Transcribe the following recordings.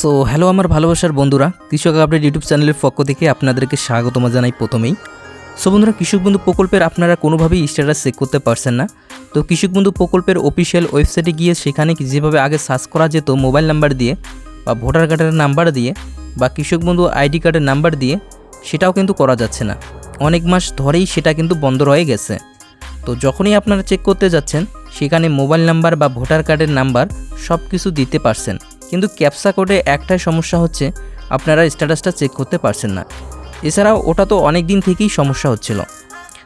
So hello আমার ভালোবাসার বন্ধুরা, কৃষক আপডেট ইউটিউব চ্যানেলের পক্ষ থেকে আপনাদেরকে স্বাগতম জানাই প্রথমেই। সো বন্ধুরা, কৃষক বন্ধু প্রকল্পের আপনারা কোনোভাবেই স্ট্যাটাস চেক করতে পারছেন না। তো কৃষক বন্ধু প্রকল্পের অফিসিয়াল ওয়েবসাইটে গিয়ে সেখানে যেভাবে আগে সার্চ করা যেত মোবাইল নাম্বার দিয়ে বা ভোটার কার্ডের নাম্বার দিয়ে বা কৃষক বন্ধু আইডি কার্ডের নাম্বার দিয়ে, সেটাও কিন্তু করা যাচ্ছে না। অনেক মাস ধরেই সেটা কিন্তু বন্ধ হয়ে গেছে। তো যখনই আপনারা চেক করতে যাচ্ছেন, সেখানে মোবাইল নাম্বার বা ভোটার কার্ডের নাম্বার সব কিছু দিতে পারছেন। কিন্তু ক্যাপসা কোডে একটাই সমস্যা হচ্ছে আপনারা স্ট্যাটাসটা চেক করতে পারছেন না। এছাড়াও ওটা তো অনেক দিন থেকেই সমস্যা হচ্ছিল।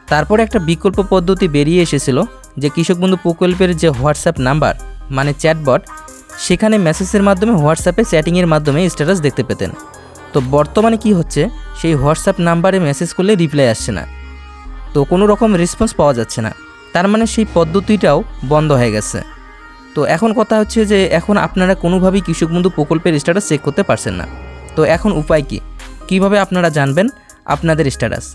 তারপরে একটা বিকল্প পদ্ধতি বেরিয়ে এসেছিল যে কৃষক বন্ধু প্রকল্পের যে হোয়াটসঅ্যাপ নাম্বার মানে চ্যাটবট, সেখানে মেসেজের মাধ্যমে হোয়াটসঅ্যাপে চ্যাটিংয়ের মাধ্যমে স্ট্যাটাস দেখতে পেতেন। তো বর্তমানে কি হচ্ছে, সেই হোয়াটসঅ্যাপ নাম্বারে মেসেজ করলে রিপ্লাই আসছে না। তো কোনো রকম রেসপন্স পাওয়া যাচ্ছে না। তার মানে সেই পদ্ধতিটাও বন্ধ হয়ে গেছে। তো এখন কথা হচ্ছে যে এখন আপনারা কোনোভাবেই কৃষক বন্ধু প্রকল্পের স্ট্যাটাস চেক করতে পারছেন না। তো এখন উপায় কি? কীভাবে আপনারা জানবেন আপনাদের স্ট্যাটাস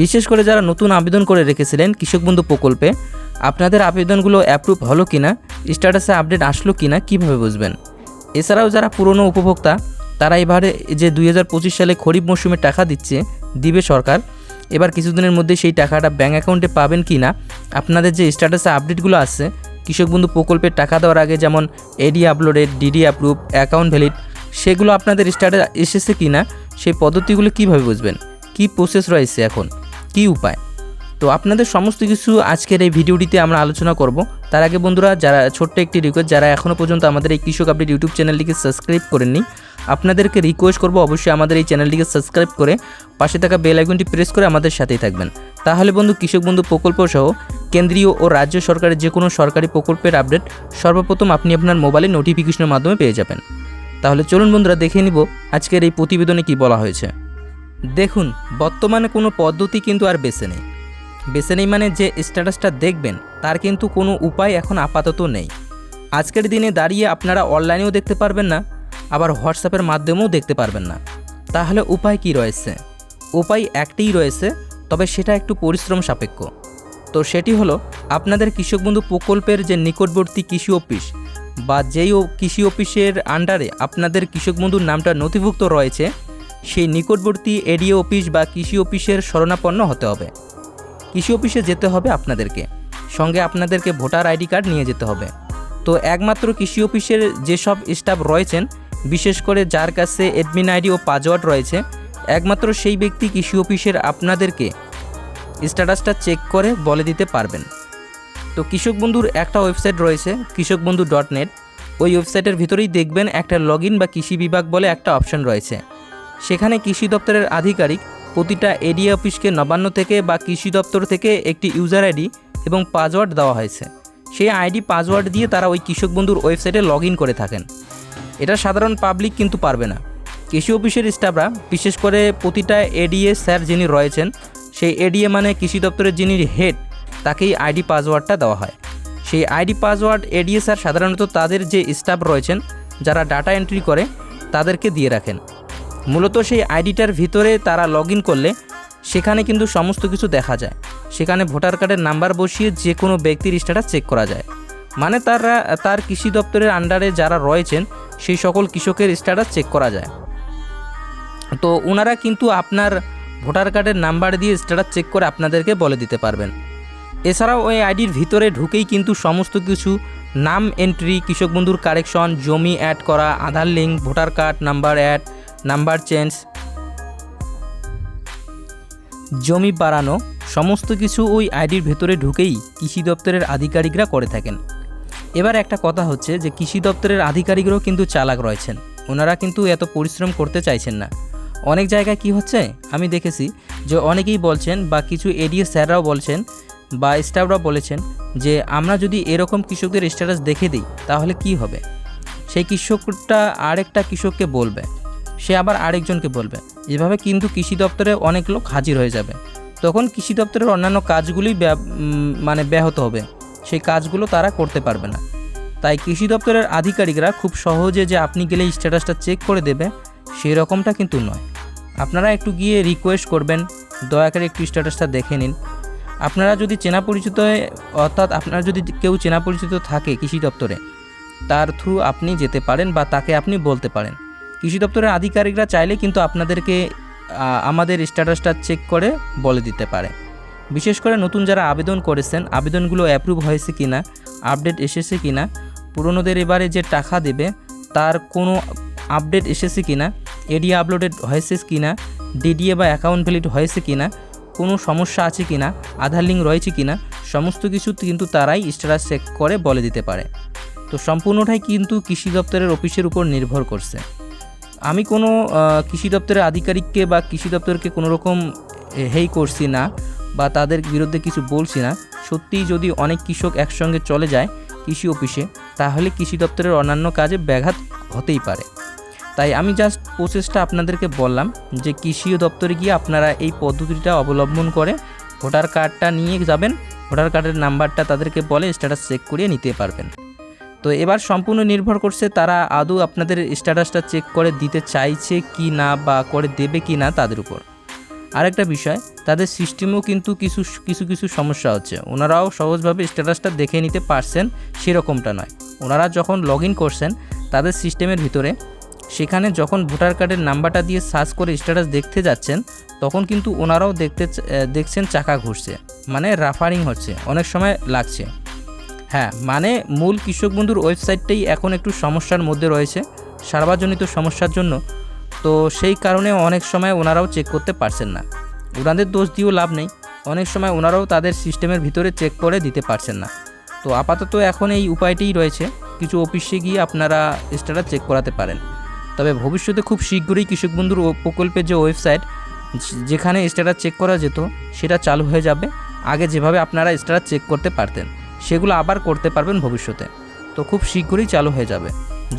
বিশেষ করে যারা নতুন আবেদন করে রেখেছিলেন কৃষক বন্ধু প্রকল্পে, আপনাদের আবেদনগুলো অ্যাপ্রুভ হলো কি না স্ট্যাটাসে আপডেট আসলো কি না কীভাবে বুঝবেন? এছাড়াও যারা পুরনো উপভোক্তা, তারা এবারে যে দুই হাজার পঁচিশ সালে খরিফ মৌসুমে টাকা দিচ্ছে, দিবে সরকার, এবার কিছুদিনের মধ্যে সেই টাকাটা ব্যাঙ্ক অ্যাকাউন্টে পাবেন কি না আপনাদের যে স্ট্যাটাসে আপডেটগুলো আছে কৃষক বন্ধু প্রকল্পের টাকা দেওয়ার আগে যেমন এডি uploaded DD approve account valid সেগুলো আপনাদের স্টার্টে এসেছে কি না সেই পদ্ধতিগুলো কীভাবে বুঝবেন? কী প্রসেস রয়েছে এখন? কী উপায়? তো আপনাদের সমস্ত কিছু আজকের এই ভিডিওটিতে আমরা আলোচনা করব। তার আগে বন্ধুরা, যারা ছোট্ট একটি রিকোয়েস্ট যারা এখনও পর্যন্ত আমাদের এই কৃষক আপডেট ইউটিউব চ্যানেলটিকে সাবস্ক্রাইব করেননি, আপনাদেরকে রিকোয়েস্ট করব অবশ্যই আমাদের এই চ্যানেলটিকে সাবস্ক্রাইব করে পাশে থাকা বেল আইকনটি প্রেস করে আমাদের সাথেই থাকবেন। তাহলে বন্ধু, কৃষক বন্ধু প্রকল্প সহ কেন্দ্রীয় ও রাজ্য সরকারের যে কোনো সরকারি প্রকল্পের আপডেট সর্বপ্রথম আপনি আপনার মোবাইলে নোটিফিকেশনের মাধ্যমে পেয়ে যাবেন। তাহলে চলুন বন্ধুরা দেখে নিব আজকের এই প্রতিবেদনে কি বলা হয়েছে। দেখুন, বর্তমানে কোনো পদ্ধতি কিন্তু আর বেছে নেই। বেছে নেই মানে যে স্ট্যাটাসটা দেখবেন, তার কিন্তু কোনো উপায় এখন আপাতত নেই। আজকের দিনে দাঁড়িয়ে আপনারা অনলাইনেও দেখতে পারবেন না, আবার হোয়াটসঅ্যাপের মাধ্যমেও দেখতে পারবেন না। তাহলে উপায় কি রয়েছে? উপায় একটিই রয়েছে, তবে সেটা একটু পরিশ্রম সাপেক্ষ। তো সেটি হলো আপনাদের কৃষক বন্ধু প্রকল্পের যে নিকটবর্তী কৃষি অফিস বা যেই কৃষি অফিসের আন্ডারে আপনাদের কৃষক বন্ধুর নামটা নথিভুক্ত রয়েছে, সেই নিকটবর্তী এডিও অফিস বা কৃষি অফিসের শরণাপন্ন হতে হবে। কৃষি অফিসে যেতে হবে আপনাদেরকে, সঙ্গে আপনাদেরকে ভোটার আইডি কার্ড নিয়ে যেতে হবে। তো একমাত্র কৃষি অফিসের যেসব স্টাফ রয়েছেন, বিশেষ করে যার কাছে অ্যাডমিন আইডি ও পাসওয়ার্ড রয়েছে, একমাত্র সেই ব্যক্তি কৃষি অফিসের আপনাদেরকে স্ট্যাটাসটা চেক করে বলে দিতে পারবেন। তো কৃষক বন্ধুর একটা ওয়েবসাইট রয়েছে কৃষক বন্ধু ডট নেট। ওই ওয়েবসাইটের ভিতরেই দেখবেন একটা লগ বা কৃষি বিভাগ বলে একটা অপশন রয়েছে। সেখানে কৃষি দপ্তরের আধিকারিক প্রতিটা এডিএ অফিসকে নবান্ন থেকে বা কৃষি দপ্তর থেকে একটি ইউজার আইডি এবং পাসওয়ার্ড দেওয়া হয়েছে। সেই আইডি পাসওয়ার্ড দিয়ে তারা ওই কৃষক বন্ধুর ওয়েবসাইটে লগ করে থাকেন। এটা সাধারণ পাবলিক কিন্তু পারবে না। কৃষি অফিসের স্টাফরা, বিশেষ করে প্রতিটা এডিএ স্যার যিনি রয়েছেন সেই এডিএ মানে কৃষি দপ্তরের যিনি হেড তাকেই আইডি পাসওয়ার্ডটা দেওয়া হয়। সেই আইডি পাসওয়ার্ড এডিএ স্যার সাধারণত তাদের যে স্টাফ রয়েছেন, যারা ডাটা এন্ট্রি করে, তাদেরকে দিয়ে রাখেন। মূলত সেই আইডিটার ভিতরে তারা লগ করলে, সেখানে কিন্তু সমস্ত কিছু দেখা যায়। সেখানে ভোটার কার্ডের নাম্বার বসিয়ে যে কোনো ব্যক্তির স্ট্যাটাস চেক করা যায়। মানে তারা, তার কৃষি দপ্তরের আন্ডারে যারা রয়েছেন, সেই সকল কৃষকের স্ট্যাটাস চেক করা যায়। তো ওনারা কিন্তু আপনার ভোটার কার্ডের নাম্বার দিয়ে স্ট্যাটাস চেক করে আপনাদেরকে বলে দিতে পারবেন। এছাড়াও ওই আইডির ভিতরে ঢুকেই কিন্তু সমস্ত কিছু, নাম এন্ট্রি কৃষক বন্ধুর কারেকশন, জমি অ্যাড করা, Aadhaar link voter card number add number change জমি বাড়ানো, সমস্ত কিছু ওই আইডির ভেতরে ঢুকেই কৃষি দপ্তরের আধিকারিকরা করে থাকেন। এবার একটা কথা হচ্ছে যে কৃষি দপ্তরের আধিকারিকরাও কিন্তু চালাক রয়েছেন। ওনারা কিন্তু এত পরিশ্রম করতে চাইছেন না। অনেক জায়গায় কি হচ্ছে? আমি দেখেছি যে অনেকেই বলছেন বা কিছু এডিএ স্যাররাও বলছেন বা স্টাফরাও বলেছেন যে আমরা যদি এরকম কৃষকদের স্ট্যাটাস দেখে দিই, তাহলে কি হবে? সেই কৃষকটা আরেকটা কৃষককে বলবে, সে আবার আরেকজনকে বলবে। এভাবে কিন্তু কৃষি দপ্তরে অনেক লোক হাজির হয়ে যাবে। তখন কৃষি দপ্তরের অন্যান্য কাজগুলি মানে ব্যাহত হবে। সেই কাজগুলো তারা করতে পারবে না। তাই কৃষি দপ্তরের আধিকারিকরা খুব সহজে যে আপনি গেলে স্ট্যাটাসটা চেক করে দেবে সেই রকমটা কিন্তু নয়। আপনারা একটু গিয়ে রিকোয়েস্ট করবেন, দয়া করে একটু স্ট্যাটাসটা দেখে নিন। আপনারা যদি চেনা পরিচিত অর্থাৎ আপনারা যদি কেউ চেনা পরিচিত থাকে কৃষি দপ্তরে, তার থ্রু আপনি যেতে পারেন বা তাকে আপনি বলতে পারেন। কৃষি দপ্তরের আধিকারিকরা চাইলে কিন্তু আপনাদেরকে আমাদের স্ট্যাটাসটা চেক করে বলে দিতে পারে। বিশেষ করে নতুন যারা আবেদন করেছেন, আবেদনগুলো অ্যাপ্রুভ হয়েছে কি না আপডেট এসেছে কিনা, পুরনোদের এবারে যে টাকা দেবে, তার কোনো আপডেট এসেছে কিনা এডিয়া আপলোডেড হয়েছে কি না ডিডিএ বা অ্যাকাউন্ট ভ্যালিড হয়েছে কিনা, কোনো সমস্যা আছে কি না আধার লিঙ্ক রয়েছে কিনা, সমস্ত কিছু কিন্তু তারাই স্ট্যাটাস চেক করে বলে দিতে পারে। তো সম্পূর্ণটাই কিন্তু কৃষি দপ্তরের অফিসের উপর নির্ভর করছে। আমি কোনো কৃষি দপ্তরের আধিকারিককে বা কৃষি দপ্তরকে কোনো রকম হেই করছি না বা তাদের বিরুদ্ধে কিছু বলছি না। সত্যিই যদি অনেক কৃষক একসঙ্গে চলে যায় কৃষি অফিসে, তাহলে কৃষি দপ্তরের অন্যান্য কাজে ব্যাঘাত হতেই পারে। তাই আমি জাস্ট প্রসেসটা আপনাদেরকে বললাম যে কৃষি দপ্তরে গিয়ে আপনারা এই পদ্ধতিটা অবলম্বন করে ভোটার কার্ডটা নিয়ে যাবেন। ভোটার কার্ডের নাম্বারটা তাদেরকে বলে স্ট্যাটাস চেক করিয়ে নিতে পারবেন। তো এবার সম্পূর্ণ নির্ভর করছে তারা আদৌ আপনাদের স্ট্যাটাসটা চেক করে দিতে চাইছে কি না বা করে দেবে কি না তাদের উপর। আরেকটা বিষয়, তাদের সিস্টেমেও কিন্তু কিছু কিছু কিছু সমস্যা হচ্ছে। ওনারাও সহজভাবে স্ট্যাটাসটা দেখে নিতে পারছেন, সেরকমটা নয়। ওনারা যখন লগ ইন করছেন, তাদের সিস্টেমের ভিতরে সেখানে যখন ভোটার কার্ডের নাম্বারটা দিয়ে সার্চ করে স্ট্যাটাস দেখতে যাচ্ছেন, তখন কিন্তু ওনারাও দেখতে দেখছেন চাকা ঘুরছে। মানে রাফারিং হচ্ছে, অনেক সময় লাগছে। হ্যাঁ মানে মূল কৃষক বন্ধুর ওয়েবসাইটটাই এখন একটু সমস্যার মধ্যে রয়েছে, সার্বজনিত সমস্যার জন্য। তো সেই কারণে অনেক সময় ওনারাও চেক করতে পারছেন না। ওনাদের দোষ দিয়েও লাভ নেই, অনেক সময় ওনারাও তাদের সিস্টেমের ভিতরে চেক করে দিতে পারছেন না। তো আপাতত এখন এই উপায়টিই রয়েছে, কিছু অফিসে গিয়ে আপনারা স্ট্যাটাস চেক করাতে পারেন। তবে ভবিষ্যতে খুব শীঘ্রই কৃষক বন্ধুর প্রকল্পের যে ওয়েবসাইট, যেখানে স্ট্যাটাস চেক করা যেত, সেটা চালু হয়ে যাবে। আগে যেভাবে আপনারা স্ট্যাটাস চেক করতে পারতেন, সেগুলো আবার করতে পারবেন ভবিষ্যতে। তো খুব শীঘ্রই চালু হয়ে যাবে।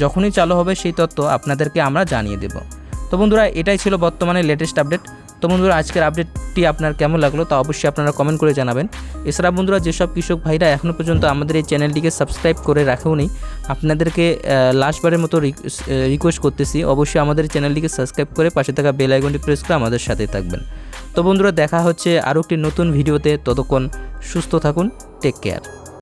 যখনই চালু হবে সেই তথ্য আপনাদেরকে আমরা জানিয়ে দেব। তো বন্ধুরা, এটাই ছিল বর্তমানে লেটেস্ট আপডেট তো বন্ধুরা, আজকের আপডেটটি আপনার কেমন লাগল তা অবশ্যই আপনারা কমেন্ট করে জানাবেন। এছাড়া বন্ধুরা, যেসব কৃষক ভাইরা এখনও পর্যন্ত আমাদের এই চ্যানেলটিকে সাবস্ক্রাইব করে রাখেও রাখেওনি আপনাদেরকে লাস্টবারের মতো রিকোয়েস্ট করতেছি, অবশ্যই আমাদের চ্যানেলটিকে সাবস্ক্রাইব করে পাশে থাকা বেল আইকনটি প্রেস করে আমাদের সাথে থাকবেন। তো বন্ধুরা, দেখা হচ্ছে আরও একটি নতুন ভিডিওতে ততক্ষণ সুস্থ থাকুন টেক কেয়ার